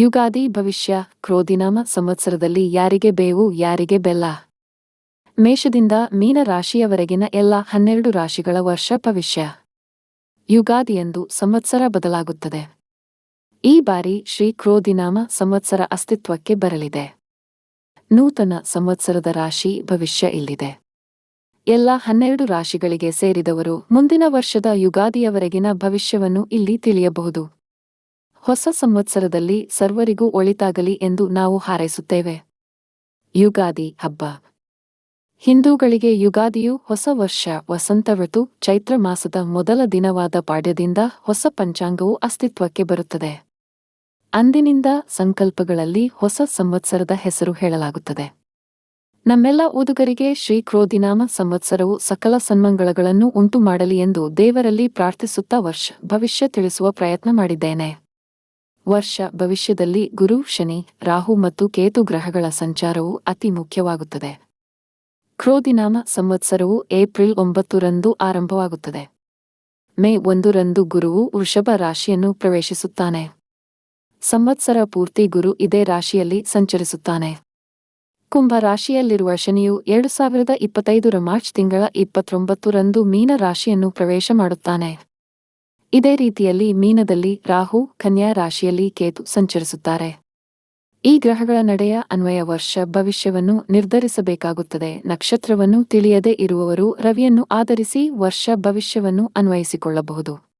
ಯುಗಾದಿ, ಭವಿಷ್ಯ ಕ್ರೋಧಿನಾಮ ಸಂವತ್ಸರದಲ್ಲಿ ಯಾರಿಗೆ ಬೇವು, ಯಾರಿಗೆ ಬೆಲ್ಲ? ಮೇಷದಿಂದ ಮೀನ ರಾಶಿಯವರೆಗಿನ ಎಲ್ಲ ಹನ್ನೆರಡು ರಾಶಿಗಳ ವರ್ಷ ಭವಿಷ್ಯ. ಯುಗಾದಿಯಂದು ಸಂವತ್ಸರ ಬದಲಾಗುತ್ತದೆ. ಈ ಬಾರಿ ಶ್ರೀ ಕ್ರೋಧಿನಾಮ ಸಂವತ್ಸರ ಅಸ್ತಿತ್ವಕ್ಕೆ ಬರಲಿದೆ. ನೂತನ ಸಂವತ್ಸರದ ರಾಶಿ ಭವಿಷ್ಯ ಇಲ್ಲಿದೆ. ಎಲ್ಲ ಹನ್ನೆರಡು ರಾಶಿಗಳಿಗೆ ಸೇರಿದವರು ಮುಂದಿನ ವರ್ಷದ ಯುಗಾದಿಯವರೆಗಿನ ಭವಿಷ್ಯವನ್ನು ಇಲ್ಲಿ ತಿಳಿಯಬಹುದು. ಹೊಸ ಸಂವತ್ಸರದಲ್ಲಿ ಸರ್ವರಿಗೂ ಒಳಿತಾಗಲಿ ಎಂದು ನಾವು ಹಾರೈಸುತ್ತೇವೆ. ಯುಗಾದಿ ಹಬ್ಬ. ಹಿಂದೂಗಳಿಗೆ ಯುಗಾದಿಯು ಹೊಸ ವರ್ಷ, ವಸಂತ ಋತು, ಚೈತ್ರ ಮಾಸದ ಮೊದಲ ದಿನವಾದ ಪಾಡ್ಯದಿಂದ ಹೊಸ ಪಂಚಾಂಗವು ಅಸ್ತಿತ್ವಕ್ಕೆ ಬರುತ್ತದೆ. ಅಂದಿನಿಂದ ಸಂಕಲ್ಪಗಳಲ್ಲಿ ಹೊಸ ಸಂವತ್ಸರದ ಹೆಸರು ಹೇಳಲಾಗುತ್ತದೆ. ನಮ್ಮೆಲ್ಲ ಓದುಗರಿಗೆ ಶ್ರೀ ಕ್ರೋಧಿನಾಮ ಸಂವತ್ಸರವು ಸಕಲ ಸನ್ಮಂಗಳಗಳನ್ನು ಉಂಟು ಮಾಡಲಿ ಎಂದು ದೇವರಲ್ಲಿ ಪ್ರಾರ್ಥಿಸುತ್ತಾ ವರ್ಷ ಭವಿಷ್ಯ ತಿಳಿಸುವ ಪ್ರಯತ್ನ ಮಾಡಿದ್ದೇನೆ. ವರ್ಷ ಭವಿಷ್ಯದಲ್ಲಿ ಗುರು, ಶನಿ, ರಾಹು ಮತ್ತು ಕೇತು ಗ್ರಹಗಳ ಸಂಚಾರವು ಅತಿ ಮುಖ್ಯವಾಗುತ್ತದೆ. ಕ್ರೋಧಿನಾಮ ಸಂವತ್ಸರವು ಏಪ್ರಿಲ್ ಒಂಬತ್ತರಂದು ಆರಂಭವಾಗುತ್ತದೆ. ಮೇ ಒಂದರಂದು ಗುರುವು ವೃಷಭ ರಾಶಿಯನ್ನು ಪ್ರವೇಶಿಸುತ್ತಾನೆ. ಸಂವತ್ಸರ ಪೂರ್ತಿ ಗುರು ಇದೇ ರಾಶಿಯಲ್ಲಿ ಸಂಚರಿಸುತ್ತಾನೆ. ಕುಂಭ ರಾಶಿಯಲ್ಲಿರುವ ಶನಿಯು ಎರಡು ಸಾವಿರದ ಇಪ್ಪತ್ತೈದರ ಮಾರ್ಚ್ ತಿಂಗಳ ಇಪ್ಪತ್ತೊಂಬತ್ತರಂದು ಮೀನ ರಾಶಿಯನ್ನು ಪ್ರವೇಶ ಮಾಡುತ್ತಾನೆ. ಇದೇ ರೀತಿಯಲ್ಲಿ ಮೀನದಲ್ಲಿ ರಾಹು, ಕನ್ಯಾ ರಾಶಿಯಲ್ಲಿ ಕೇತು ಸಂಚರಿಸುತ್ತಾರೆ. ಈ ಗ್ರಹಗಳ ನಡೆಯ ಅನ್ವಯ ವರ್ಷ ಭವಿಷ್ಯವನ್ನು ನಿರ್ಧರಿಸಬೇಕಾಗುತ್ತದೆ. ನಕ್ಷತ್ರವನ್ನು ತಿಳಿಯದೇ ಇರುವವರು ರವಿಯನ್ನು ಆಧರಿಸಿ ವರ್ಷ ಭವಿಷ್ಯವನ್ನು ಅನ್ವಯಿಸಿಕೊಳ್ಳಬಹುದು.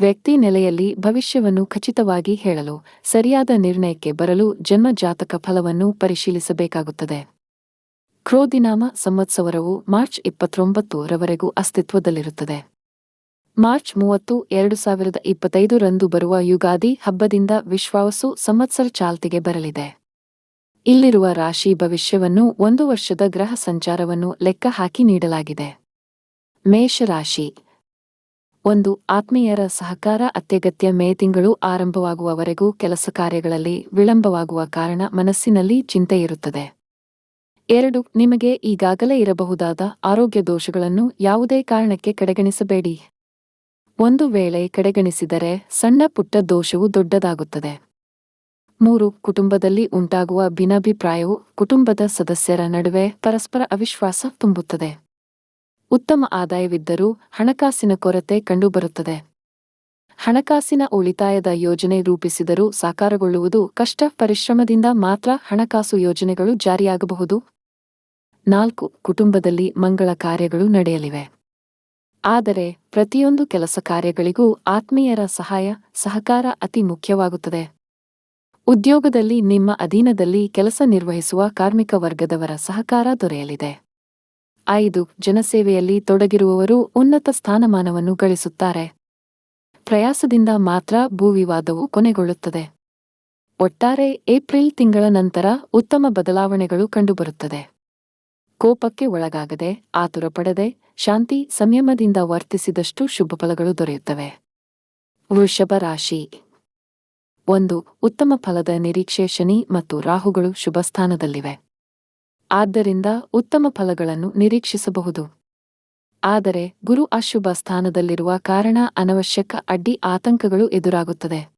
ವ್ಯಕ್ತಿ ನೆಲೆಯಲ್ಲಿ ಭವಿಷ್ಯವನ್ನು ಖಚಿತವಾಗಿ ಹೇಳಲು, ಸರಿಯಾದ ನಿರ್ಣಯಕ್ಕೆ ಬರಲು ಜನ್ಮ ಜಾತಕ ಫಲವನ್ನು ಪರಿಶೀಲಿಸಬೇಕಾಗುತ್ತದೆ. ಕ್ರೋದಿನಾಮ ಸಂವತ್ಸವರವು ಮಾರ್ಚ್ ಇಪ್ಪತ್ತೊಂಬತ್ತು ರವರೆಗೂ ಅಸ್ತಿತ್ವದಲ್ಲಿರುತ್ತದೆ. ಮಾರ್ಚ್ ಮೂವತ್ತು, ಎರಡು ಸಾವಿರದ ಇಪ್ಪತ್ತೈದರಂದು ಬರುವ ಯುಗಾದಿ ಹಬ್ಬದಿಂದ ವಿಶ್ವಾಸು ಸಂವತ್ಸರ ಚಾಲ್ತಿಗೆ ಬರಲಿದೆ. ಇಲ್ಲಿರುವ ರಾಶಿ ಭವಿಷ್ಯವನ್ನು ಒಂದು ವರ್ಷದ ಗ್ರಹ ಸಂಚಾರವನ್ನು ಲೆಕ್ಕ ಹಾಕಿ ನೀಡಲಾಗಿದೆ. ಮೇಷರಾಶಿ ಒಂದು, ಆತ್ಮೀಯರ ಸಹಕಾರ ಅತ್ಯಗತ್ಯ ಮೇ ತಿಂಗಳು ಆರಂಭವಾಗುವವರೆಗೂ ಕೆಲಸ ಕಾರ್ಯಗಳಲ್ಲಿ ವಿಳಂಬವಾಗುವ ಕಾರಣ ಮನಸ್ಸಿನಲ್ಲಿ ಚಿಂತೆ ಇರುತ್ತದೆ. ಎರಡು, ನಿಮಗೆ ಈಗಾಗಲೇ ಇರಬಹುದಾದ ಆರೋಗ್ಯ ದೋಷಗಳನ್ನು ಯಾವುದೇ ಕಾರಣಕ್ಕೆ ಕಡೆಗಣಿಸಬೇಡಿ. ಒಂದು ವೇಳೆ ಕಡೆಗಣಿಸಿದರೆ ಸಣ್ಣ ಪುಟ್ಟ ದೋಷವು ದೊಡ್ಡದಾಗುತ್ತದೆ. ಮೂರು, ಕುಟುಂಬದಲ್ಲಿ ಉಂಟಾಗುವ ಭಿನ್ನಾಭಿಪ್ರಾಯವು ಕುಟುಂಬದ ಸದಸ್ಯರ ನಡುವೆ ಪರಸ್ಪರ ಅವಿಶ್ವಾಸ ತುಂಬುತ್ತದೆ. ಉತ್ತಮ ಆದಾಯವಿದ್ದರೂ ಹಣಕಾಸಿನ ಕೊರತೆ ಕಂಡುಬರುತ್ತದೆ. ಹಣಕಾಸಿನ ಉಳಿತಾಯದ ಯೋಜನೆ ರೂಪಿಸಿದರೂ ಸಾಕಾರಗೊಳ್ಳುವುದು ಕಷ್ಟ, ಪರಿಶ್ರಮದಿಂದ ಮಾತ್ರ ಹಣಕಾಸು ಯೋಜನೆಗಳು ಜಾರಿಯಾಗಬಹುದು. ನಾಲ್ಕು, ಕುಟುಂಬದಲ್ಲಿ ಮಂಗಳ ಕಾರ್ಯಗಳು ನಡೆಯಲಿವೆ. ಆದರೆ ಪ್ರತಿಯೊಂದು ಕೆಲಸ ಕಾರ್ಯಗಳಿಗೂ ಆತ್ಮೀಯರ ಸಹಾಯ, ಸಹಕಾರ ಅತಿ ಮುಖ್ಯವಾಗುತ್ತದೆ. ಉದ್ಯೋಗದಲ್ಲಿ ನಿಮ್ಮ ಅಧೀನದಲ್ಲಿ ಕೆಲಸ ನಿರ್ವಹಿಸುವ ಕಾರ್ಮಿಕ ವರ್ಗದವರ ಸಹಕಾರ ದೊರೆಯಲಿದೆ. ಐದು, ಜನಸೇವೆಯಲ್ಲಿ ತೊಡಗಿರುವವರು ಉನ್ನತ ಸ್ಥಾನಮಾನವನ್ನು ಗಳಿಸುತ್ತಾರೆ. ಪ್ರಯಾಸದಿಂದ ಮಾತ್ರ ಭೂವಿವಾದವು ಕೊನೆಗೊಳ್ಳುತ್ತದೆ. ಒಟ್ಟಾರೆ ಏಪ್ರಿಲ್ ತಿಂಗಳ ನಂತರ ಉತ್ತಮ ಬದಲಾವಣೆಗಳು ಕಂಡುಬರುತ್ತದೆ. ಕೋಪಕ್ಕೆ ಒಳಗಾಗದೆ, ಆತುರಪಡದೆ ಶಾಂತಿ ಸಂಯಮದಿಂದ ವರ್ತಿಸಿದಷ್ಟು ಶುಭಫಲಗಳು ದೊರೆಯುತ್ತವೆ. ವೃಷಭ ರಾಶಿ. ಒಂದು, ಉತ್ತಮ ಫಲದ ನಿರೀಕ್ಷೆ ಶನಿ ಮತ್ತು ರಾಹುಗಳು ಶುಭ ಸ್ಥಾನದಲ್ಲಿವೆ. ಆದ್ದರಿಂದ ಉತ್ತಮ ಫಲಗಳನ್ನು ನಿರೀಕ್ಷಿಸಬಹುದು. ಆದರೆ, ಗುರು ಅಶುಭ ಸ್ಥಾನದಲ್ಲಿರುವ ಕಾರಣ ಅನವಶ್ಯಕ ಅಡ್ಡಿ ಆತಂಕಗಳು ಎದುರಾಗುತ್ತದೆ.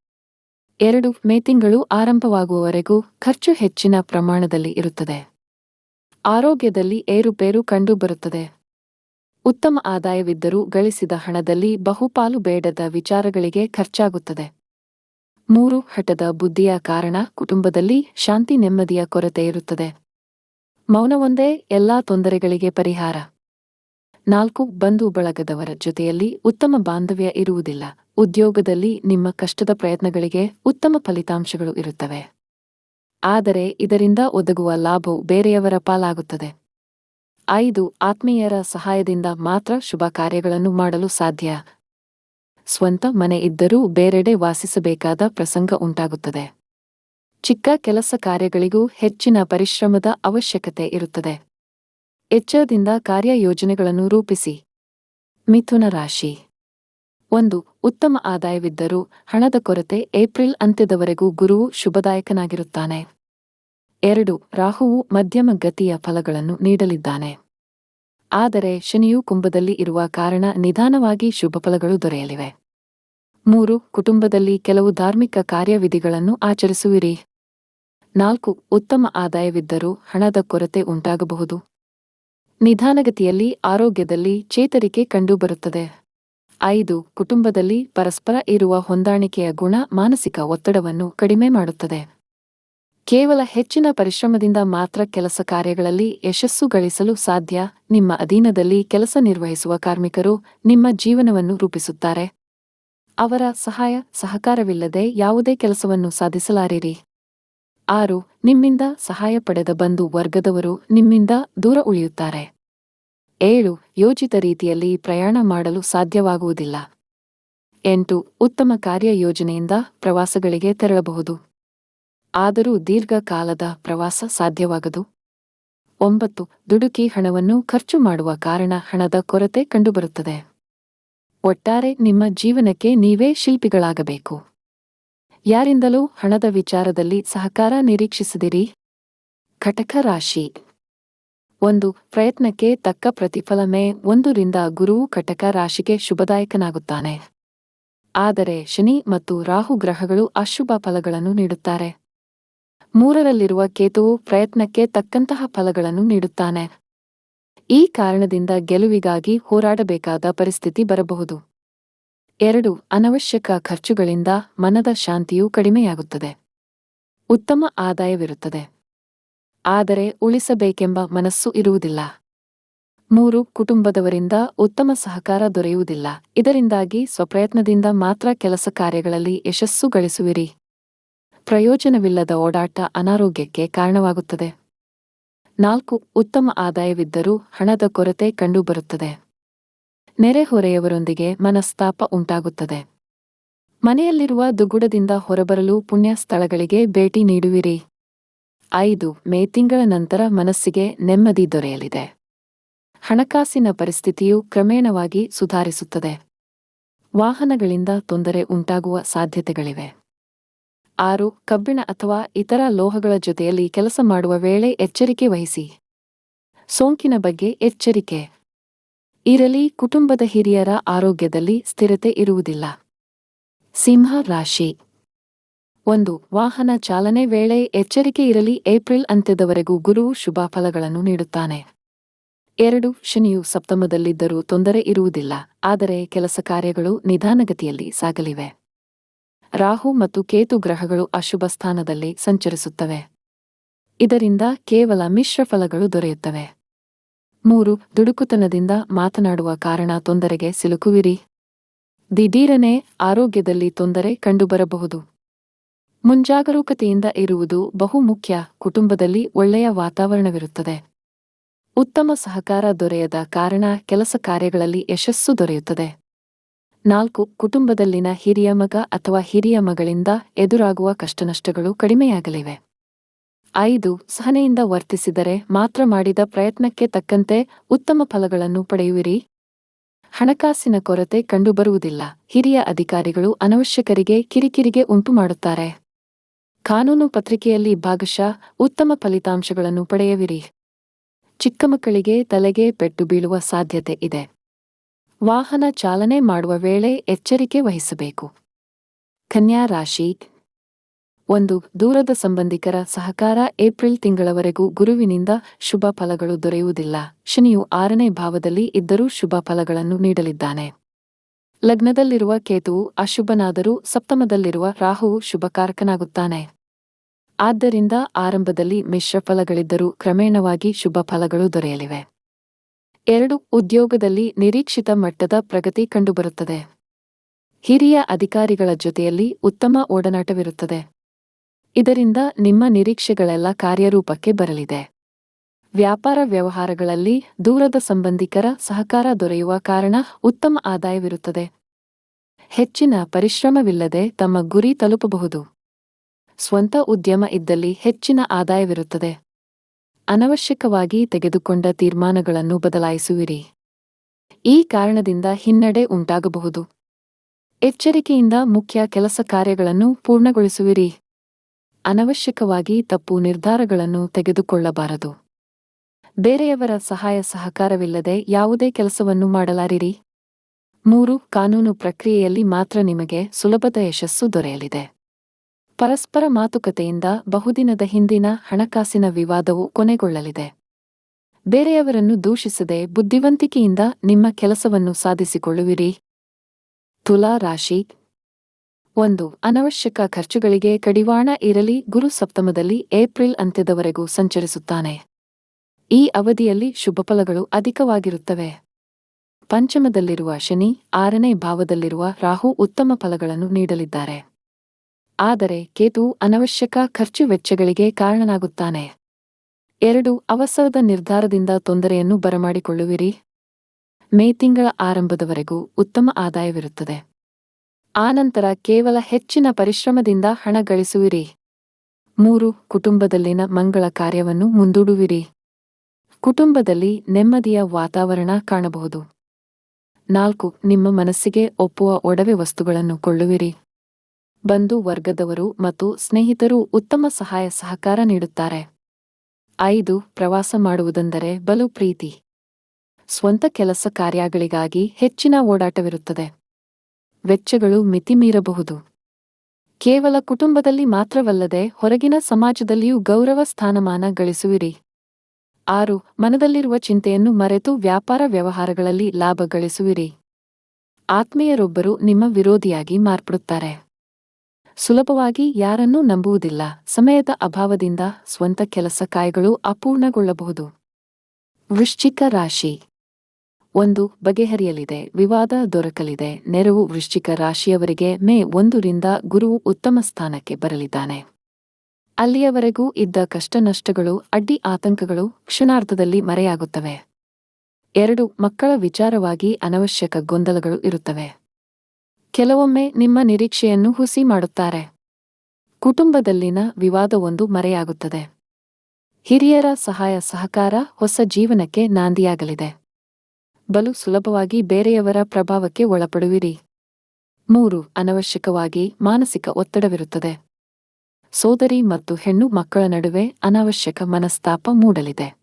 ಎರಡು, ಮೇ ತಿಂಗಳು ಆರಂಭವಾಗುವವರೆಗೂ ಖರ್ಚು ಹೆಚ್ಚಿನ ಪ್ರಮಾಣದಲ್ಲಿ ಇರುತ್ತದೆ. ಆರೋಗ್ಯದಲ್ಲಿ ಏರುಪೇರು ಕಂಡುಬರುತ್ತದೆ. ಉತ್ತಮ ಆದಾಯವಿದ್ದರೂ ಗಳಿಸಿದ ಹಣದಲ್ಲಿ ಬಹುಪಾಲು ಬೇಡದ ವಿಚಾರಗಳಿಗೆ ಖರ್ಚಾಗುತ್ತದೆ. ಮೂರು ಹಠದ ಬುದ್ಧಿಯ ಕಾರಣ ಕುಟುಂಬದಲ್ಲಿ ಶಾಂತಿ ನೆಮ್ಮದಿಯ ಕೊರತೆ ಇರುತ್ತದೆ. ಮೌನವೊಂದೇ ಎಲ್ಲಾ ತೊಂದರೆಗಳಿಗೆ ಪರಿಹಾರ. ನಾಲ್ಕು, ಬಂಧು ಬಳಗದವರ ಜೊತೆಯಲ್ಲಿ ಉತ್ತಮ ಬಾಂಧವ್ಯ ಇರುವುದಿಲ್ಲ. ಉದ್ಯೋಗದಲ್ಲಿ ನಿಮ್ಮ ಕಷ್ಟದ ಪ್ರಯತ್ನಗಳಿಗೆ ಉತ್ತಮ ಫಲಿತಾಂಶಗಳು ಇರುತ್ತವೆ. ಆದರೆ ಇದರಿಂದ ಒದಗುವ ಲಾಭವು ಬೇರೆಯವರ ಪಾಲಾಗುತ್ತದೆ. ಐದು, ಆತ್ಮೀಯರ ಸಹಾಯದಿಂದ ಮಾತ್ರ ಶುಭ ಕಾರ್ಯಗಳನ್ನು ಮಾಡಲು ಸಾಧ್ಯ. ಸ್ವಂತ ಮನೆ ಇದ್ದರೂ ಬೇರೆಡೆ ವಾಸಿಸಬೇಕಾದ ಪ್ರಸಂಗ ಉಂಟಾಗುತ್ತದೆ. ಚಿಕ್ಕ ಕೆಲಸ ಕಾರ್ಯಗಳಿಗೂ ಹೆಚ್ಚಿನ ಪರಿಶ್ರಮದ ಅವಶ್ಯಕತೆ ಇರುತ್ತದೆ. ಎಚ್ಚರದಿಂದ ಕಾರ್ಯಯೋಜನೆಗಳನ್ನು ರೂಪಿಸಿ. ಮಿಥುನ ರಾಶಿ. ಒಂದು, ಉತ್ತಮ ಆದಾಯವಿದ್ದರೂ ಹಣದ ಕೊರತೆ ಏಪ್ರಿಲ್ ಅಂತ್ಯದವರೆಗೂ ಗುರುವು ಶುಭದಾಯಕನಾಗಿರುತ್ತಾನೆ. ಎರಡು, ರಾಹುವು ಮಧ್ಯಮ ಗತಿಯ ಫಲಗಳನ್ನು ನೀಡಲಿದ್ದಾನೆ. ಆದರೆ ಶನಿಯು ಕುಂಭದಲ್ಲಿ ಇರುವ ಕಾರಣ ನಿಧಾನವಾಗಿ ಶುಭ ಫಲಗಳು ದೊರೆಯಲಿವೆ. ಮೂರು, ಕುಟುಂಬದಲ್ಲಿ ಕೆಲವು ಧಾರ್ಮಿಕ ಕಾರ್ಯವಿಧಿಗಳನ್ನು ಆಚರಿಸುವಿರಿ. ನಾಲ್ಕು, ಉತ್ತಮ ಆದಾಯವಿದ್ದರೂ ಹಣದ ಕೊರತೆ ಉಂಟಾಗಬಹುದು. ನಿಧಾನಗತಿಯಲ್ಲಿ ಆರೋಗ್ಯದಲ್ಲಿ ಚೇತರಿಕೆ ಕಂಡುಬರುತ್ತದೆ. ಐದು, ಕುಟುಂಬದಲ್ಲಿ ಪರಸ್ಪರ ಇರುವ ಹೊಂದಾಣಿಕೆಯ ಗುಣ ಮಾನಸಿಕ ಒತ್ತಡವನ್ನು ಕಡಿಮೆ ಮಾಡುತ್ತದೆ. ಕೇವಲ ಹೆಚ್ಚಿನ ಪರಿಶ್ರಮದಿಂದ ಮಾತ್ರ ಕೆಲಸ ಕಾರ್ಯಗಳಲ್ಲಿ ಯಶಸ್ಸು ಗಳಿಸಲು ಸಾಧ್ಯ. ನಿಮ್ಮ ಅಧೀನದಲ್ಲಿ ಕೆಲಸ ನಿರ್ವಹಿಸುವ ಕಾರ್ಮಿಕರು ನಿಮ್ಮ ಜೀವನವನ್ನು ರೂಪಿಸುತ್ತಾರೆ. ಅವರ ಸಹಾಯ ಸಹಕಾರವಿಲ್ಲದೆ ಯಾವುದೇ ಕೆಲಸವನ್ನು ಸಾಧಿಸಲಾರಿರಿ. ಆರು, ನಿಮ್ಮಿಂದ ಸಹಾಯ ಪಡೆದ ಬಂಧು ವರ್ಗದವರು ನಿಮ್ಮಿಂದ ದೂರ ಉಳಿಯುತ್ತಾರೆ. ಏಳು, ಯೋಜಿತ ರೀತಿಯಲ್ಲಿ ಪ್ರಯಾಣ ಮಾಡಲು ಸಾಧ್ಯವಾಗುವುದಿಲ್ಲ. ಎಂಟು, ಉತ್ತಮ ಕಾರ್ಯ ಯೋಜನೆಯಿಂದ ಪ್ರವಾಸಗಳಿಗೆ ತೆರಳಬಹುದು. ಆದರೂ ದೀರ್ಘಕಾಲದ ಪ್ರವಾಸ ಸಾಧ್ಯವಾಗದು. ಒಂಬತ್ತು, ದುಡುಕಿ ಹಣವನ್ನು ಖರ್ಚು ಮಾಡುವ ಕಾರಣ ಹಣದ ಕೊರತೆ ಕಂಡುಬರುತ್ತದೆ. ಒಟ್ಟಾರೆ ನಿಮ್ಮ ಜೀವನಕ್ಕೆ ನೀವೇ ಶಿಲ್ಪಿಗಳಾಗಬೇಕು. ಯಾರಿಂದಲೂ ಹಣದ ವಿಚಾರದಲ್ಲಿ ಸಹಕಾರ ನಿರೀಕ್ಷಿಸಿದಿರಿ. ಘಟಕ ರಾಶಿ. ಒಂದು, ಪ್ರಯತ್ನಕ್ಕೆ ತಕ್ಕ ಪ್ರತಿಫಲಮೇ ಒಂದರಿಂದ ಗುರುವು ಕಟಕ ರಾಶಿಗೆ ಶುಭದಾಯಕನಾಗುತ್ತಾನೆ. ಆದರೆ ಶನಿ ಮತ್ತು ರಾಹು ಗ್ರಹಗಳು ಅಶುಭ ಫಲಗಳನ್ನು ನೀಡುತ್ತಾರೆ. ಮೂರರಲ್ಲಿರುವ ಕೇತುವು ಪ್ರಯತ್ನಕ್ಕೆ ತಕ್ಕಂತಹ ಫಲಗಳನ್ನು ನೀಡುತ್ತಾನೆ. ಈ ಕಾರಣದಿಂದ ಗೆಲುವಿಗಾಗಿ ಹೋರಾಡಬೇಕಾದ ಪರಿಸ್ಥಿತಿ ಬರಬಹುದು. ಎರಡು, ಅನವಶ್ಯಕ ಖರ್ಚುಗಳಿಂದ ಮನದ ಶಾಂತಿಯು ಕಡಿಮೆಯಾಗುತ್ತದೆ. ಉತ್ತಮ ಆದಾಯವಿರುತ್ತದೆ. ಆದರೆ ಉಳಿಸಬೇಕೆಂಬ ಮನಸ್ಸು ಇರುವುದಿಲ್ಲ. ಮೂರು, ಕುಟುಂಬದವರಿಂದ ಉತ್ತಮ ಸಹಕಾರ ದೊರೆಯುವುದಿಲ್ಲ. ಇದರಿಂದಾಗಿ ಸ್ವಪ್ರಯತ್ನದಿಂದ ಮಾತ್ರ ಕೆಲಸ ಕಾರ್ಯಗಳಲ್ಲಿ ಯಶಸ್ಸು ಗಳಿಸುವಿರಿ. ಪ್ರಯೋಜನವಿಲ್ಲದ ಓಡಾಟ ಅನಾರೋಗ್ಯಕ್ಕೆ ಕಾರಣವಾಗುತ್ತದೆ. ನಾಲ್ಕು, ಉತ್ತಮ ಆದಾಯವಿದ್ದರೂ ಹಣದ ಕೊರತೆ ಕಂಡುಬರುತ್ತದೆ. ನೆರೆಹೊರೆಯವರೊಂದಿಗೆ ಮನಸ್ತಾಪ ಉಂಟಾಗುತ್ತದೆ. ಮನೆಯಲ್ಲಿರುವ ದುಗುಡದಿಂದ ಹೊರಬರಲು ಪುಣ್ಯ ಸ್ಥಳಗಳಿಗೆ ಭೇಟಿ ನೀಡುವಿರಿ. ಐದು, ಮೇ ತಿಂಗಳ ನಂತರ ಮನಸ್ಸಿಗೆ ನೆಮ್ಮದಿ ದೊರೆಯಲಿದೆ. ಹಣಕಾಸಿನ ಪರಿಸ್ಥಿತಿಯು ಕ್ರಮೇಣವಾಗಿ ಸುಧಾರಿಸುತ್ತದೆ. ವಾಹನಗಳಿಂದ ತೊಂದರೆ ಉಂಟಾಗುವ ಸಾಧ್ಯತೆಗಳಿವೆ. ಆರು, ಕಬ್ಬಿಣ ಅಥವಾ ಇತರ ಲೋಹಗಳ ಜೊತೆಯಲ್ಲಿ ಕೆಲಸ ಮಾಡುವ ವೇಳೆ ಎಚ್ಚರಿಕೆ ವಹಿಸಿ. ಸೋಂಕಿನ ಬಗ್ಗೆ ಎಚ್ಚರಿಕೆ. ಇರಲಿ, ಕುಟುಂಬದ ಹಿರಿಯರ ಆರೋಗ್ಯದಲ್ಲಿ ಸ್ಥಿರತೆ ಇರುವುದಿಲ್ಲ. ಸಿಂಹ ರಾಶಿ. ಒಂದು, ವಾಹನ ಚಾಲನೆ ವೇಳೆ ಎಚ್ಚರಿಕೆ ಇರಲಿ, ಏಪ್ರಿಲ್ ಅಂತ್ಯದವರೆಗೂ ಗುರು ಶುಭ ಫಲಗಳನ್ನು ನೀಡುತ್ತಾನೆ. ಎರಡು, ಶನಿಯು ಸಪ್ತಮದಲ್ಲಿದ್ದರೂ ತೊಂದರೆ ಇರುವುದಿಲ್ಲ, ಆದರೆ ಕೆಲಸ ಕಾರ್ಯಗಳು ನಿಧಾನಗತಿಯಲ್ಲಿ ಸಾಗಲಿವೆ. ರಾಹು ಮತ್ತು ಕೇತು ಗ್ರಹಗಳು ಅಶುಭ ಸ್ಥಾನದಲ್ಲಿ ಸಂಚರಿಸುತ್ತವೆ. ಇದರಿಂದ ಕೇವಲ ಮಿಶ್ರ ಫಲಗಳು ದೊರೆಯುತ್ತವೆ. ಮೂರು, ದುಡುಕುತನದಿಂದ ಮಾತನಾಡುವ ಕಾರಣ ತೊಂದರೆಗೆ ಸಿಲುಕುವಿರಿ. ದಿಢೀರನೆ ಆರೋಗ್ಯದಲ್ಲಿ ತೊಂದರೆ ಕಂಡುಬರಬಹುದು. ಮುಂಜಾಗರೂಕತೆಯಿಂದ ಇರುವುದು ಬಹುಮುಖ್ಯ ಕುಟುಂಬದಲ್ಲಿ ಒಳ್ಳೆಯ ವಾತಾವರಣವಿರುತ್ತದೆ. ಉತ್ತಮ ಸಹಕಾರ ದೊರೆಯದ ಕಾರಣ ಕೆಲಸ ಕಾರ್ಯಗಳಲ್ಲಿ ಯಶಸ್ಸು ದೊರೆಯುತ್ತದೆ. ನಾಲ್ಕು, ಕುಟುಂಬದಲ್ಲಿನ ಹಿರಿಯ ಮಗ ಅಥವಾ ಹಿರಿಯ ಮಗಳಿಂದ ಎದುರಾಗುವ ಕಷ್ಟನಷ್ಟಗಳು ಕಡಿಮೆಯಾಗಲಿವೆ. ಐದು, ಸಹನೆಯಿಂದ ವರ್ತಿಸಿದರೆ ಮಾತ್ರ ಮಾಡಿದ ಪ್ರಯತ್ನಕ್ಕೆ ತಕ್ಕಂತೆ ಉತ್ತಮ ಫಲಗಳನ್ನು ಪಡೆಯುವಿರಿ. ಹಣಕಾಸಿನ ಕೊರತೆ ಕಂಡುಬರುವುದಿಲ್ಲ. ಹಿರಿಯ ಅಧಿಕಾರಿಗಳು ಅನವಶ್ಯಕರಿಗೆ ಕಿರಿಕಿರಿಗೆ ಉಂಟು ಮಾಡುತ್ತಾರೆ. ಕಾನೂನು ಪತ್ರಿಕೆಯಲ್ಲಿ ಭಾಗಶಃ ಉತ್ತಮ ಫಲಿತಾಂಶಗಳನ್ನು ಪಡೆಯುವಿರಿ. ಚಿಕ್ಕ ಮಕ್ಕಳಿಗೆ ತಲೆಗೆ ಪೆಟ್ಟು ಬೀಳುವ ಸಾಧ್ಯತೆ ಇದೆ. ವಾಹನ ಚಾಲನೆ ಮಾಡುವ ವೇಳೆ ಎಚ್ಚರಿಕೆ ವಹಿಸಬೇಕು. ಕನ್ಯಾ ರಾಶಿ. ಒಂದು, ದೂರದ ಸಂಬಂಧಿಕರ ಸಹಕಾರ ಏಪ್ರಿಲ್ ತಿಂಗಳವರೆಗೂ ಗುರುವಿನಿಂದ ಶುಭ ಫಲಗಳು ದೊರೆಯುವುದಿಲ್ಲ. ಶನಿಯು ಆರನೇ ಭಾವದಲ್ಲಿ ಇದ್ದರೂ ಶುಭ ಫಲಗಳನ್ನು ನೀಡಲಿದ್ದಾನೆ. ಲಗ್ನದಲ್ಲಿರುವ ಕೇತುವು ಅಶುಭನಾದರೂ ಸಪ್ತಮದಲ್ಲಿರುವ ರಾಹುವು ಶುಭಕಾರಕನಾಗುತ್ತಾನೆ. ಆದ್ದರಿಂದ ಆರಂಭದಲ್ಲಿ ಮಿಶ್ರಫಲಗಳಿದ್ದರೂ ಕ್ರಮೇಣವಾಗಿ ಶುಭ ಫಲಗಳು ದೊರೆಯಲಿವೆ. ಎರಡು ಉದ್ಯೋಗದಲ್ಲಿ ನಿರೀಕ್ಷಿತ ಮಟ್ಟದ ಪ್ರಗತಿ ಕಂಡುಬರುತ್ತದೆ. ಹಿರಿಯ ಅಧಿಕಾರಿಗಳ ಜೊತೆಯಲ್ಲಿ ಉತ್ತಮ ಓಡನಾಟವಿರುತ್ತದೆ ಇದರಿಂದ ನಿಮ್ಮ ನಿರೀಕ್ಷೆಗಳೆಲ್ಲ ಕಾರ್ಯರೂಪಕ್ಕೆ ಬರಲಿದೆ. ವ್ಯಾಪಾರ ವ್ಯವಹಾರಗಳಲ್ಲಿ ದೂರದ ಸಂಬಂಧಿಕರ ಸಹಕಾರ ದೊರೆಯುವ ಕಾರಣ ಉತ್ತಮ ಆದಾಯವಿರುತ್ತದೆ. ಹೆಚ್ಚಿನ ಪರಿಶ್ರಮವಿಲ್ಲದೆ ತಮ್ಮ ಗುರಿ ತಲುಪಬಹುದು. ಸ್ವಂತ ಉದ್ಯಮ ಇದ್ದಲ್ಲಿ ಹೆಚ್ಚಿನ ಆದಾಯವಿರುತ್ತದೆ. ಅನವಶ್ಯಕವಾಗಿ ತೆಗೆದುಕೊಂಡ ತೀರ್ಮಾನಗಳನ್ನು ಬದಲಾಯಿಸುವಿರಿ. ಈ ಕಾರಣದಿಂದ ಹಿನ್ನಡೆ ಉಂಟಾಗಬಹುದು. ಎಚ್ಚರಿಕೆಯಿಂದ ಮುಖ್ಯ ಕೆಲಸ ಕಾರ್ಯಗಳನ್ನು ಪೂರ್ಣಗೊಳಿಸುವಿರಿ. ಅನವಶ್ಯಕವಾಗಿ ತಪ್ಪು ನಿರ್ಧಾರಗಳನ್ನು ತೆಗೆದುಕೊಳ್ಳಬಾರದು. ಬೇರೆಯವರ ಸಹಾಯ ಸಹಕಾರವಿಲ್ಲದೆ ಯಾವುದೇ ಕೆಲಸವನ್ನು ಮಾಡಲಾರಿರಿ. ಮೂರು, ಕಾನೂನು ಪ್ರಕ್ರಿಯೆಯಲ್ಲಿ ಮಾತ್ರ ನಿಮಗೆ ಸುಲಭದ ಯಶಸ್ಸು ದೊರೆಯಲಿದೆ. ಪರಸ್ಪರ ಮಾತುಕತೆಯಿಂದ ಬಹುದಿನದ ಹಿಂದಿನ ಹಣಕಾಸಿನ ವಿವಾದವು ಕೊನೆಗೊಳ್ಳಲಿದೆ. ಬೇರೆಯವರನ್ನು ದೂಷಿಸದೆ ಬುದ್ಧಿವಂತಿಕೆಯಿಂದ ನಿಮ್ಮ ಕೆಲಸವನ್ನು ಸಾಧಿಸಿಕೊಳ್ಳುವಿರಿ. ತುಲಾ ರಾಶಿ ಒಂದು, ಅನವಶ್ಯಕ ಖರ್ಚುಗಳಿಗೆ ಕಡಿವಾಣ ಇರಲಿ ಗುರು ಸಪ್ತಮದಲ್ಲಿ ಏಪ್ರಿಲ್ ಅಂತ್ಯದವರೆಗೂ ಸಂಚರಿಸುತ್ತಾನೆ. ಈ ಅವಧಿಯಲ್ಲಿ ಶುಭಫಲಗಳು ಅಧಿಕವಾಗಿರುತ್ತವೆ. ಪಂಚಮದಲ್ಲಿರುವ ಶನಿ, ಆರನೇ ಭಾವದಲ್ಲಿರುವ ರಾಹು ಉತ್ತಮ ಫಲಗಳನ್ನು ನೀಡಲಿದ್ದಾರೆ. ಆದರೆ ಕೇತು ಅನವಶ್ಯಕ ಖರ್ಚು ವೆಚ್ಚಗಳಿಗೆ ಕಾರಣನಾಗುತ್ತಾನೆ. ಎರಡು, ಅವಸರದ ನಿರ್ಧಾರದಿಂದ ತೊಂದರೆಯನ್ನು ಬರಮಾಡಿಕೊಳ್ಳುವಿರಿ. ಮೇ ತಿಂಗಳ ಆರಂಭದವರೆಗೂ ಉತ್ತಮ ಆದಾಯವಿರುತ್ತದೆ. ಆನಂತರ ಕೇವಲ ಹೆಚ್ಚಿನ ಪರಿಶ್ರಮದಿಂದ ಹಣ ಗಳಿಸುವಿರಿ. ಮೂರು, ಕುಟುಂಬದಲ್ಲಿನ ಮಂಗಳ ಕಾರ್ಯವನ್ನು ಮುಂದೂಡುವಿರಿ. ಕುಟುಂಬದಲ್ಲಿ ನೆಮ್ಮದಿಯ ವಾತಾವರಣ ಕಾಣಬಹುದು. ನಾಲ್ಕು, ನಿಮ್ಮ ಮನಸ್ಸಿಗೆ ಒಪ್ಪುವ ಒಡವೆ ವಸ್ತುಗಳನ್ನು ಕೊಳ್ಳುವಿರಿ. ಬಂಧು ವರ್ಗದವರು ಮತ್ತು ಸ್ನೇಹಿತರು ಉತ್ತಮ ಸಹಾಯ ಸಹಕಾರ ನೀಡುತ್ತಾರೆ. ಐದು, ಪ್ರವಾಸ ಮಾಡುವುದೆಂದರೆ ಬಲು ಪ್ರೀತಿ. ಸ್ವಂತ ಕೆಲಸ ಕಾರ್ಯಗಳಿಗಾಗಿ ಹೆಚ್ಚಿನ ಓಡಾಟವಿರುತ್ತದೆ. ವೆಚ್ಚಗಳು ಮಿತಿಮೀರಬಹುದು ಕೇವಲ ಕುಟುಂಬದಲ್ಲಿ ಮಾತ್ರವಲ್ಲದೆ ಹೊರಗಿನ ಸಮಾಜದಲ್ಲಿಯೂ ಗೌರವ ಸ್ಥಾನಮಾನ ಗಳಿಸುವಿರಿ. ಆರು, ಮನದಲ್ಲಿರುವ ಚಿಂತೆಯನ್ನು ಮರೆತು ವ್ಯಾಪಾರ ವ್ಯವಹಾರಗಳಲ್ಲಿ ಲಾಭ ಗಳಿಸುವಿರಿ. ಆತ್ಮೀಯರೊಬ್ಬರು ನಿಮ್ಮ ವಿರೋಧಿಯಾಗಿ ಮಾರ್ಪಡುತ್ತಾರೆ. ಸುಲಭವಾಗಿ ಯಾರನ್ನೂ ನಂಬುವುದಿಲ್ಲ. ಸಮಯದ ಅಭಾವದಿಂದ ಸ್ವಂತ ಕೆಲಸ ಕಾಯಗಳು ಅಪೂರ್ಣಗೊಳ್ಳಬಹುದು. ವೃಶ್ಚಿಕ ರಾಶಿ. ಒಂದು, ಬಗೆಹರಿಯಲಿದೆ. ವಿವಾದ ದೊರಕಲಿದೆ. ನೆರವು ವೃಶ್ಚಿಕ ರಾಶಿಯವರಿಗೆ ಮೇ ಒಂದರಿಂದ ಗುರುವು ಉತ್ತಮ ಸ್ಥಾನಕ್ಕೆ ಬರಲಿದ್ದಾನೆ. ಅಲ್ಲಿಯವರೆಗೂ ಇದ್ದ ಕಷ್ಟನಷ್ಟಗಳು, ಅಡ್ಡಿ ಆತಂಕಗಳು ಕ್ಷಣಾರ್ಧದಲ್ಲಿ ಮರೆಯಾಗುತ್ತವೆ. ಎರಡು, ಮಕ್ಕಳ ವಿಚಾರವಾಗಿ ಅನವಶ್ಯಕ ಗೊಂದಲಗಳು ಇರುತ್ತವೆ. ಕೆಲವೊಮ್ಮೆ ನಿಮ್ಮ ನಿರೀಕ್ಷೆಯನ್ನು ಹುಸಿ ಮಾಡುತ್ತಾರೆ. ಕುಟುಂಬದಲ್ಲಿನ ವಿವಾದವೊಂದು ಮರೆಯಾಗುತ್ತದೆ. ಹಿರಿಯರ ಸಹಾಯ ಸಹಕಾರ ಹೊಸ ಜೀವನಕ್ಕೆ ನಾಂದಿಯಾಗಲಿದೆ. ಬಲು ಸುಲಭವಾಗಿ ಬೇರೆಯವರ ಪ್ರಭಾವಕ್ಕೆ ಒಳಪಡುವಿರಿ. ಮೂರು, ಅನವಶ್ಯಕವಾಗಿ ಮಾನಸಿಕ ಒತ್ತಡವಿರುತ್ತದೆ. ಸೋದರಿ ಮತ್ತು ಹೆಣ್ಣು ಮಕ್ಕಳ ನಡುವೆ ಅನಾವಶ್ಯಕ ಮನಸ್ತಾಪ ಮೂಡಲಿದೆ.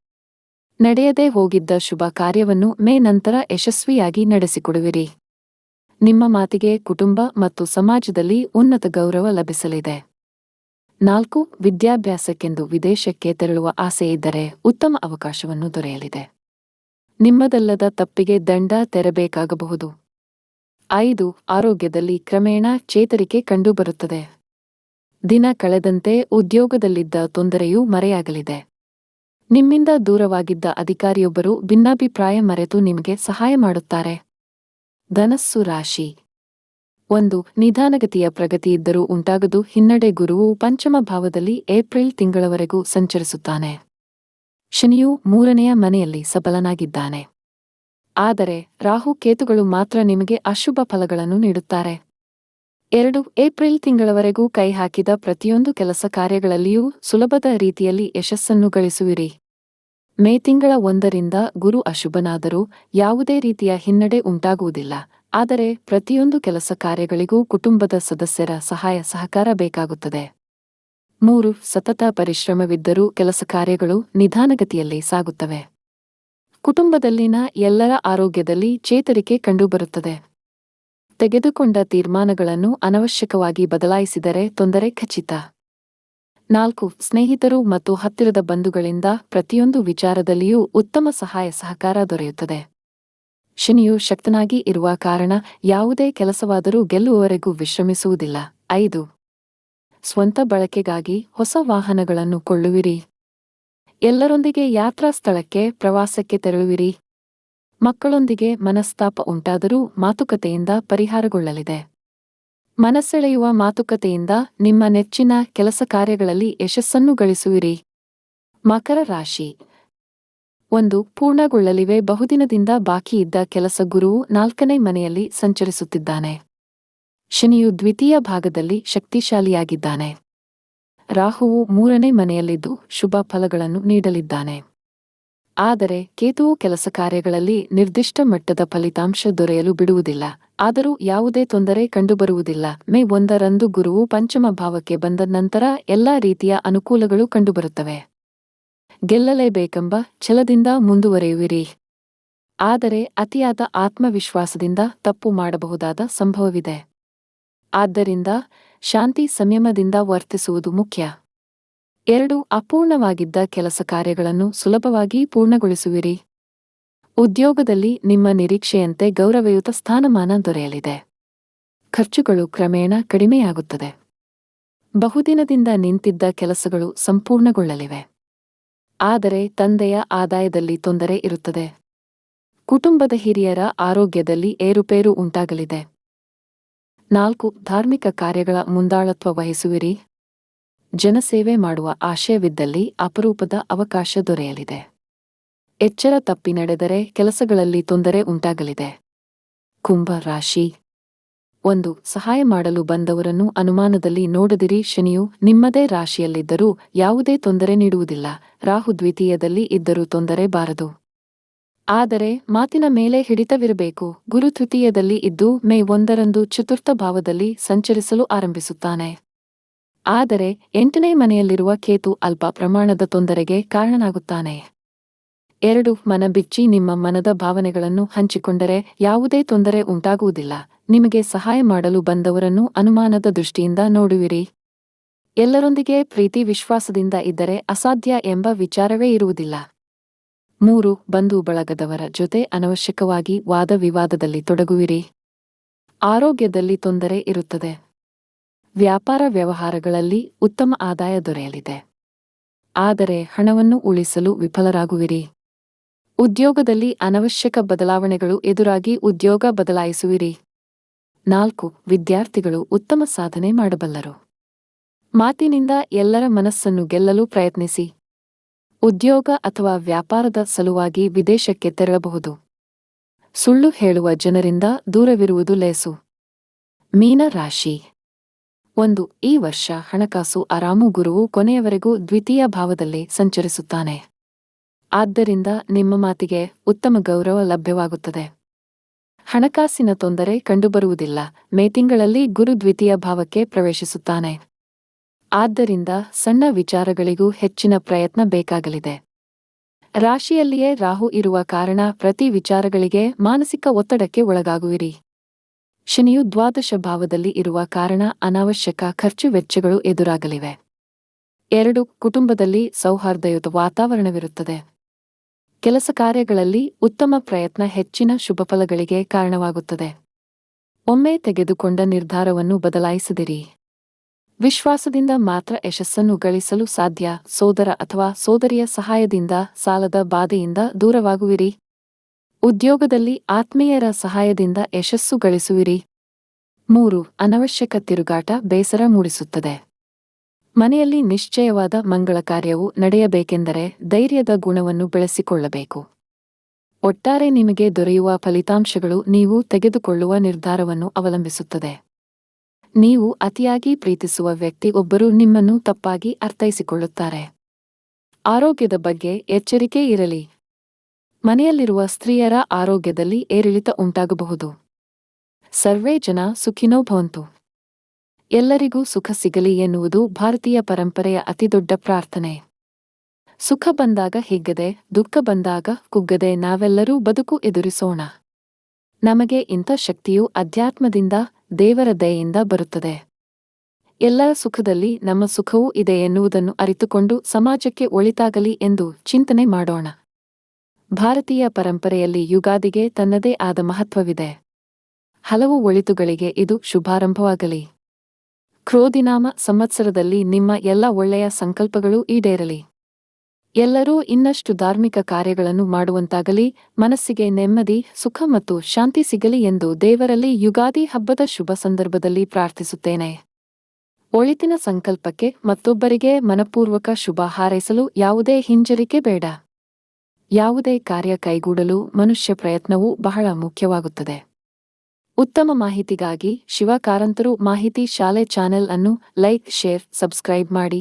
ನಡೆಯದೇ ಹೋಗಿದ್ದ ಶುಭ ಕಾರ್ಯವನ್ನು ಮೇ ನಂತರ ಯಶಸ್ವಿಯಾಗಿ ನಡೆಸಿಕೊಡುವಿರಿ. ನಿಮ್ಮ ಮಾತಿಗೆ ಕುಟುಂಬ ಮತ್ತು ಸಮಾಜದಲ್ಲಿ ಉನ್ನತ ಗೌರವ ಲಭಿಸಲಿದೆ. ನಾಲ್ಕು, ವಿದ್ಯಾಭ್ಯಾಸಕ್ಕೆಂದು ವಿದೇಶಕ್ಕೆ ತೆರಳುವ ಆಸೆಯಿದ್ದರೆ ಉತ್ತಮ ಅವಕಾಶವನ್ನು ದೊರೆಯಲಿದೆ. ನಿಮ್ಮದಲ್ಲದ ತಪ್ಪಿಗೆ ದಂಡ ತೆರಬೇಕಾಗಬಹುದು. ಐದು, ಆರೋಗ್ಯದಲ್ಲಿ ಕ್ರಮೇಣ ಚೇತರಿಕೆ ಕಂಡುಬರುತ್ತದೆ. ದಿನ ಕಳೆದಂತೆ ಉದ್ಯೋಗದಲ್ಲಿದ್ದ ತೊಂದರೆಯೂ ಮರೆಯಾಗಲಿದೆ. ನಿಮ್ಮಿಂದ ದೂರವಾಗಿದ್ದ ಅಧಿಕಾರಿಯೊಬ್ಬರು ಭಿನ್ನಾಭಿಪ್ರಾಯ ಮರೆತು ನಿಮಗೆ ಸಹಾಯ ಮಾಡುತ್ತಾರೆ. ಧನಸ್ಸು ರಾಶಿ. ಒಂದು, ನಿಧಾನಗತಿಯ ಪ್ರಗತಿಯಿದ್ದರೂ ಉಂಟಾಗದು ಹಿನ್ನಡೆ ಗುರುವು ಪಂಚಮ ಭಾವದಲ್ಲಿ ಏಪ್ರಿಲ್ ತಿಂಗಳವರೆಗೂ ಸಂಚರಿಸುತ್ತಾನೆ. ಶನಿಯು ಮೂರನೆಯ ಮನೆಯಲ್ಲಿ ಸಬಲನಾಗಿದ್ದಾನೆ. ಆದರೆ, ರಾಹು ಕೇತುಗಳು ಮಾತ್ರ ನಿಮಗೆ ಅಶುಭ ಫಲಗಳನ್ನು ನೀಡುತ್ತಾರೆ. ಎರಡು, ಏಪ್ರಿಲ್ ತಿಂಗಳವರೆಗೂ ಕೈ ಹಾಕಿದ ಪ್ರತಿಯೊಂದು ಕೆಲಸ ಕಾರ್ಯಗಳಲ್ಲಿಯೂ ಸುಲಭದ ರೀತಿಯಲ್ಲಿ ಯಶಸ್ಸನ್ನು ಗಳಿಸುವಿರಿ. ಮೇ ತಿಂಗಳ ಒಂದರಿಂದ ಗುರು ಅಶುಭನಾದರೂ ಯಾವುದೇ ರೀತಿಯ ಹಿನ್ನಡೆ ಉಂಟಾಗುವುದಿಲ್ಲ. ಆದರೆ ಪ್ರತಿಯೊಂದು ಕೆಲಸ ಕಾರ್ಯಗಳಿಗೂ ಕುಟುಂಬದ ಸದಸ್ಯರ ಸಹಾಯ ಸಹಕಾರ ಬೇಕಾಗುತ್ತದೆ. ಮೂರು, ಸತತ ಪರಿಶ್ರಮವಿದ್ದರೂ ಕೆಲಸ ಕಾರ್ಯಗಳು ನಿಧಾನಗತಿಯಲ್ಲಿ ಸಾಗುತ್ತವೆ. ಕುಟುಂಬದಲ್ಲಿನ ಎಲ್ಲರ ಆರೋಗ್ಯದಲ್ಲಿ ಚೇತರಿಕೆ ಕಂಡುಬರುತ್ತದೆ. ತೆಗೆದುಕೊಂಡ ತೀರ್ಮಾನಗಳನ್ನು ಅನವಶ್ಯಕವಾಗಿ ಬದಲಾಯಿಸಿದರೆ ತೊಂದರೆ ಖಚಿತ. ನಾಲ್ಕು, ಸ್ನೇಹಿತರು ಮತ್ತು ಹತ್ತಿರದ ಬಂಧುಗಳಿಂದ ಪ್ರತಿಯೊಂದು ವಿಚಾರದಲ್ಲಿಯೂ ಉತ್ತಮ ಸಹಾಯ ಸಹಕಾರ ದೊರೆಯುತ್ತದೆ. ಶನಿಯು ಶಕ್ತನಾಗಿ ಇರುವ ಕಾರಣ ಯಾವುದೇ ಕೆಲಸವಾದರೂ ಗೆಲ್ಲುವವರೆಗೂ ವಿಶ್ರಮಿಸುವುದಿಲ್ಲ. ಐದು, ಸ್ವಂತ ಬಳಕೆಗಾಗಿ ಹೊಸ ವಾಹನಗಳನ್ನು ಕೊಳ್ಳುವಿರಿ. ಎಲ್ಲರೊಂದಿಗೆ ಯಾತ್ರಾ ಸ್ಥಳಕ್ಕೆ ಪ್ರವಾಸಕ್ಕೆ ತೆರಳುವಿರಿ. ಮಕ್ಕಳೊಂದಿಗೆ ಮನಸ್ತಾಪ ಉಂಟಾದರೂ ಮಾತುಕತೆಯಿಂದ ಪರಿಹಾರಗೊಳ್ಳಲಿದೆ. ಮನಸೆಳೆಯುವ ಮಾತುಕತೆಯಿಂದ ನಿಮ್ಮ ನೆಚ್ಚಿನ ಕೆಲಸ ಕಾರ್ಯಗಳಲ್ಲಿ ಯಶಸ್ಸನ್ನು ಗಳಿಸುವಿರಿ. ಮಕರ ರಾಶಿ. ಒಂದು, ಪೂರ್ಣಗೊಳ್ಳಲಿವೆ. ಬಹುದಿನದಿಂದ ಬಾಕಿಯಿದ್ದ ಕೆಲಸ ಗುರುವು ನಾಲ್ಕನೇ ಮನೆಯಲ್ಲಿ ಸಂಚರಿಸುತ್ತಿದ್ದಾನೆ. ಶನಿಯು ದ್ವಿತೀಯ ಭಾಗದಲ್ಲಿ ಶಕ್ತಿಶಾಲಿಯಾಗಿದ್ದಾನೆ. ರಾಹುವು ಮೂರನೇ ಮನೆಯಲ್ಲಿದ್ದು ಶುಭ ಫಲಗಳನ್ನು ನೀಡಲಿದ್ದಾನೆ. ಆದರೆ ಕೇತುವು ಕೆಲಸ ಕಾರ್ಯಗಳಲ್ಲಿ ನಿರ್ದಿಷ್ಟ ಮಟ್ಟದ ಫಲಿತಾಂಶ ದೊರೆಯಲು ಬಿಡುವುದಿಲ್ಲ. ಆದರೂ ಯಾವುದೇ ತೊಂದರೆ ಕಂಡುಬರುವುದಿಲ್ಲ. ಮೇ ಒಂದರಂದು ಗುರುವು ಪಂಚಮ ಭಾವಕ್ಕೆ ಬಂದ ನಂತರ ಎಲ್ಲಾ ರೀತಿಯ ಅನುಕೂಲಗಳು ಕಂಡುಬರುತ್ತವೆ. ಗೆಲ್ಲಲೇಬೇಕೆಂಬ ಛಲದಿಂದ ಮುಂದುವರೆಯುವಿರಿ. ಆದರೆ ಅತಿಯಾದ ಆತ್ಮವಿಶ್ವಾಸದಿಂದ ತಪ್ಪು ಮಾಡಬಹುದಾದ ಸಂಭವವಿದೆ. ಆದ್ದರಿಂದ ಶಾಂತಿ ಸಂಯಮದಿಂದ ವರ್ತಿಸುವುದು ಮುಖ್ಯ. ಎರಡು ಅಪೂರ್ಣವಾಗಿದ್ದ ಕೆಲಸ ಕಾರ್ಯಗಳನ್ನು ಸುಲಭವಾಗಿ ಪೂರ್ಣಗೊಳಿಸುವಿರಿ. ಉದ್ಯೋಗದಲ್ಲಿ ನಿಮ್ಮ ನಿರೀಕ್ಷೆಯಂತೆ ಗೌರವಯುತ ಸ್ಥಾನಮಾನ ದೊರೆಯಲಿದೆ. ಖರ್ಚುಗಳು ಕ್ರಮೇಣ ಕಡಿಮೆಯಾಗುತ್ತದೆ. ಬಹುದಿನದಿಂದ ನಿಂತಿದ್ದ ಕೆಲಸಗಳು ಸಂಪೂರ್ಣಗೊಳ್ಳಲಿವೆ. ಆದರೆ ತಂದೆಯ ಆದಾಯದಲ್ಲಿ ತೊಂದರೆ ಇರುತ್ತದೆ. ಕುಟುಂಬದ ಹಿರಿಯರ ಆರೋಗ್ಯದಲ್ಲಿ ಏರುಪೇರು ಉಂಟಾಗಲಿದೆ. ನಾಲ್ಕು ಧಾರ್ಮಿಕ ಕಾರ್ಯಗಳ ಮುಂದಾಳತ್ವ ವಹಿಸುವಿರಿ. ಜನಸೇವೆ ಮಾಡುವ ಆಶಯವಿದ್ದಲ್ಲಿ ಅಪರೂಪದ ಅವಕಾಶ ದೊರೆಯಲಿದೆ. ಎಚ್ಚರ ತಪ್ಪಿ ನಡೆದರೆ ಕೆಲಸಗಳಲ್ಲಿ ತೊಂದರೆ ಉಂಟಾಗಲಿದೆ. ಕುಂಭ ರಾಶಿ. ಒಂದು, ಸಹಾಯ ಮಾಡಲು ಬಂದವರನ್ನು ಅನುಮಾನದಲ್ಲಿ ನೋಡದಿರಿ ಶನಿಯು ನಿಮ್ಮದೇ ರಾಶಿಯಲ್ಲಿದ್ದರೂ ಯಾವುದೇ ತೊಂದರೆ ನೀಡುವುದಿಲ್ಲ. ರಾಹು ದ್ವಿತೀಯದಲ್ಲಿ ಇದ್ದರೂ ತೊಂದರೆ ಬಾರದು. ಆದರೆ, ಮಾತಿನ ಮೇಲೆ ಹಿಡಿತವಿರಬೇಕು. ಗುರು ತೃತೀಯದಲ್ಲಿ ಇದ್ದು ಮೇ ಒಂದರಂದು ಚತುರ್ಥ ಭಾವದಲ್ಲಿ ಸಂಚರಿಸಲು ಆರಂಭಿಸುತ್ತಾನೆ. ಆದರೆ ಎಂಟನೇ ಮನೆಯಲ್ಲಿರುವ ಕೇತು ಅಲ್ಪ ಪ್ರಮಾಣದ ತೊಂದರೆಗೆ ಕಾರಣನಾಗುತ್ತಾನೆ. ಎರಡು ಮನ ಬಿಚ್ಚಿ ನಿಮ್ಮ ಮನದ ಭಾವನೆಗಳನ್ನು ಹಂಚಿಕೊಂಡರೆ ಯಾವುದೇ ತೊಂದರೆ ಉಂಟಾಗುವುದಿಲ್ಲ. ನಿಮಗೆ ಸಹಾಯ ಮಾಡಲು ಬಂದವರನ್ನು ಅನುಮಾನದ ದೃಷ್ಟಿಯಿಂದ ನೋಡುವಿರಿ. ಎಲ್ಲರೊಂದಿಗೆ ಪ್ರೀತಿ ವಿಶ್ವಾಸದಿಂದ ಇದ್ದರೆ ಅಸಾಧ್ಯ ಎಂಬ ವಿಚಾರವೇ ಇರುವುದಿಲ್ಲ. ಮೂರು, ಬಂಧು ಬಳಗದವರ ಜೊತೆ ಅನವಶ್ಯಕವಾಗಿ ವಾದ ವಿವಾದದಲ್ಲಿ ತೊಡಗುವಿರಿ. ಆರೋಗ್ಯದಲ್ಲಿ ತೊಂದರೆ ಇರುತ್ತದೆ. ವ್ಯಾಪಾರ ವ್ಯವಹಾರಗಳಲ್ಲಿ ಉತ್ತಮ ಆದಾಯ ದೊರೆಯಲಿದೆ. ಆದರೆ ಹಣವನ್ನು ಉಳಿಸಲು ವಿಫಲರಾಗುವಿರಿ. ಉದ್ಯೋಗದಲ್ಲಿ ಅನವಶ್ಯಕ ಬದಲಾವಣೆಗಳು ಎದುರಾಗಿ ಉದ್ಯೋಗ ಬದಲಾಯಿಸುವಿರಿ. ನಾಲ್ಕು, ವಿದ್ಯಾರ್ಥಿಗಳು ಉತ್ತಮ ಸಾಧನೆ ಮಾಡಬಲ್ಲರು. ಮಾತಿನಿಂದ ಎಲ್ಲರ ಮನಸ್ಸನ್ನು ಗೆಲ್ಲಲು ಪ್ರಯತ್ನಿಸಿ. ಉದ್ಯೋಗ ಅಥವಾ ವ್ಯಾಪಾರದ ಸಲುವಾಗಿ ವಿದೇಶಕ್ಕೆ ತೆರಳಬಹುದು. ಸುಳ್ಳು ಹೇಳುವ ಜನರಿಂದ ದೂರವಿರುವುದು ಲೇಸು. ಮೀನ ರಾಶಿ ಒಂದು, ಈ ವರ್ಷ ಹಣಕಾಸು ಆರಾಮು ಗುರುವು ಕೊನೆಯವರೆಗೂ ದ್ವಿತೀಯ ಭಾವದಲ್ಲಿ ಸಂಚರಿಸುತ್ತಾನೆ. ಆದ್ದರಿಂದ ನಿಮ್ಮ ಮಾತಿಗೆ ಉತ್ತಮ ಗೌರವ ಲಭ್ಯವಾಗುತ್ತದೆ. ಹಣಕಾಸಿನ ತೊಂದರೆ ಕಂಡುಬರುವುದಿಲ್ಲ. ಮೇ ತಿಂಗಳಲ್ಲಿ ಗುರು ದ್ವಿತೀಯ ಭಾವಕ್ಕೆ ಪ್ರವೇಶಿಸುತ್ತಾನೆ. ಆದ್ದರಿಂದ ಸಣ್ಣ ವಿಚಾರಗಳಿಗೂ ಹೆಚ್ಚಿನ ಪ್ರಯತ್ನ ಬೇಕಾಗಲಿದೆ. ರಾಶಿಯಲ್ಲಿಯೇ ರಾಹು ಇರುವ ಕಾರಣ ಪ್ರತಿ ವಿಚಾರಗಳಿಗೆ ಮಾನಸಿಕ ಒತ್ತಡಕ್ಕೆ ಒಳಗಾಗುವಿರಿ. ಶನಿಯು ದ್ವಾದಶ ಭಾವದಲ್ಲಿ ಇರುವ ಕಾರಣ ಅನಾವಶ್ಯಕ ಖರ್ಚು ವೆಚ್ಚಗಳು ಎದುರಾಗಲಿವೆ. ಎರಡು, ಕುಟುಂಬದಲ್ಲಿ ಸೌಹಾರ್ದಯುತ ವಾತಾವರಣವಿರುತ್ತದೆ. ಕೆಲಸ ಕಾರ್ಯಗಳಲ್ಲಿ ಉತ್ತಮ ಪ್ರಯತ್ನ ಹೆಚ್ಚಿನ ಶುಭಫಲಗಳಿಗೆ ಕಾರಣವಾಗುತ್ತದೆ. ಒಮ್ಮೆ ತೆಗೆದುಕೊಂಡ ನಿರ್ಧಾರವನ್ನು ಬದಲಾಯಿಸದಿರಿ. ವಿಶ್ವಾಸದಿಂದ ಮಾತ್ರ ಯಶಸ್ಸನ್ನು ಗಳಿಸಲು ಸಾಧ್ಯ, ಸೋದರ ಅಥವಾ ಸೋದರಿಯ ಸಹಾಯದಿಂದ ಸಾಲದ ಬಾಧೆಯಿಂದ ದೂರವಾಗುವಿರಿ. ಉದ್ಯೋಗದಲ್ಲಿ ಆತ್ಮೀಯರ ಸಹಾಯದಿಂದ ಯಶಸ್ಸು ಗಳಿಸುವಿರಿ. ಮೂರು, ಅನವಶ್ಯಕ ತಿರುಗಾಟ ಬೇಸರ ಮೂಡಿಸುತ್ತದೆ. ಮನೆಯಲ್ಲಿ ನಿಶ್ಚಯವಾದ ಮಂಗಳ ಕಾರ್ಯವು ನಡೆಯಬೇಕೆಂದರೆ ಧೈರ್ಯದ ಗುಣವನ್ನು ಬೆಳೆಸಿಕೊಳ್ಳಬೇಕು. ಒಟ್ಟಾರೆ ನಿಮಗೆ ದೊರೆಯುವ ಫಲಿತಾಂಶಗಳು ನೀವು ತೆಗೆದುಕೊಳ್ಳುವ ನಿರ್ಧಾರವನ್ನು ಅವಲಂಬಿಸುತ್ತದೆ. ನೀವು ಅತಿಯಾಗಿ ಪ್ರೀತಿಸುವ ವ್ಯಕ್ತಿ ಒಬ್ಬರು ನಿಮ್ಮನ್ನು ತಪ್ಪಾಗಿ ಅರ್ಥೈಸಿಕೊಳ್ಳುತ್ತಾರೆ. ಆರೋಗ್ಯದ ಬಗ್ಗೆ ಎಚ್ಚರಿಕೆ ಇರಲಿ. ಮನೆಯಲ್ಲಿರುವ ಸ್ತ್ರೀಯರ ಆರೋಗ್ಯದಲ್ಲಿ ಏರಿಳಿತ ಉಂಟಾಗಬಹುದು. ಸರ್ವೇ ಜನ ಸುಖಿನೋ ಭವಂತು. ಎಲ್ಲರಿಗೂ ಸುಖ ಸಿಗಲಿ ಎನ್ನುವುದು ಭಾರತೀಯ ಪರಂಪರೆಯ ಅತಿದೊಡ್ಡ ಪ್ರಾರ್ಥನೆ. ಸುಖ ಬಂದಾಗ ಹಿಗ್ಗದೆ ದುಃಖ ಬಂದಾಗ ಕುಗ್ಗದೆ ನಾವೆಲ್ಲರೂ ಬದುಕು ಎದುರಿಸೋಣ. ನಮಗೆ ಇಂಥ ಶಕ್ತಿಯು ಅಧ್ಯಾತ್ಮದಿಂದ, ದೇವರ ದಯೆಯಿಂದ ಬರುತ್ತದೆ. ಎಲ್ಲರ ಸುಖದಲ್ಲಿ ನಮ್ಮ ಸುಖವೂ ಇದೆ ಎನ್ನುವುದನ್ನು ಅರಿತುಕೊಂಡು ಸಮಾಜಕ್ಕೆ ಒಳಿತಾಗಲಿ ಎಂದು ಚಿಂತನೆ ಮಾಡೋಣ. ಭಾರತೀಯ ಪರಂಪರೆಯಲ್ಲಿ ಯುಗಾದಿಗೆ ತನ್ನದೇ ಆದ ಮಹತ್ವವಿದೆ. ಹಲವು ಒಳಿತುಗಳಿಗೆ ಇದು ಶುಭಾರಂಭವಾಗಲಿ. ಕ್ರೋಧಿನಾಮ ಸಂವತ್ಸರದಲ್ಲಿ ನಿಮ್ಮ ಎಲ್ಲ ಒಳ್ಳೆಯ ಸಂಕಲ್ಪಗಳೂ ಈಡೇರಲಿ. ಎಲ್ಲರೂ ಇನ್ನಷ್ಟು ಧಾರ್ಮಿಕ ಕಾರ್ಯಗಳನ್ನು ಮಾಡುವಂತಾಗಲಿ, ಮನಸ್ಸಿಗೆ ನೆಮ್ಮದಿ, ಸುಖ ಮತ್ತು ಶಾಂತಿ ಸಿಗಲಿ ಎಂದು ದೇವರಲ್ಲಿ ಯುಗಾದಿ ಹಬ್ಬದ ಶುಭ ಸಂದರ್ಭದಲ್ಲಿ ಪ್ರಾರ್ಥಿಸುತ್ತೇನೆ. ಒಳಿತಿನ ಸಂಕಲ್ಪಕ್ಕೆ ಮತ್ತೊಬ್ಬರಿಗೆ ಮನಪೂರ್ವಕ ಶುಭ ಹಾರೈಸಲು ಯಾವುದೇ ಹಿಂಜರಿಕೆ ಬೇಡ. ಯಾವುದೇ ಕಾರ್ಯ ಕೈಗೂಡಲು ಮನುಷ್ಯ ಪ್ರಯತ್ನವೂ ಬಹಳ ಮುಖ್ಯವಾಗುತ್ತದೆ. ಉತ್ತಮ ಮಾಹಿತಿಗಾಗಿ ಶಿವಕಾರಂತರು ಮಾಹಿತಿ ಶಾಲೆ ಚಾನೆಲ್ ಅನ್ನು ಲೈಕ್, ಶೇರ್, ಸಬ್ಸ್ಕ್ರೈಬ್ ಮಾಡಿ.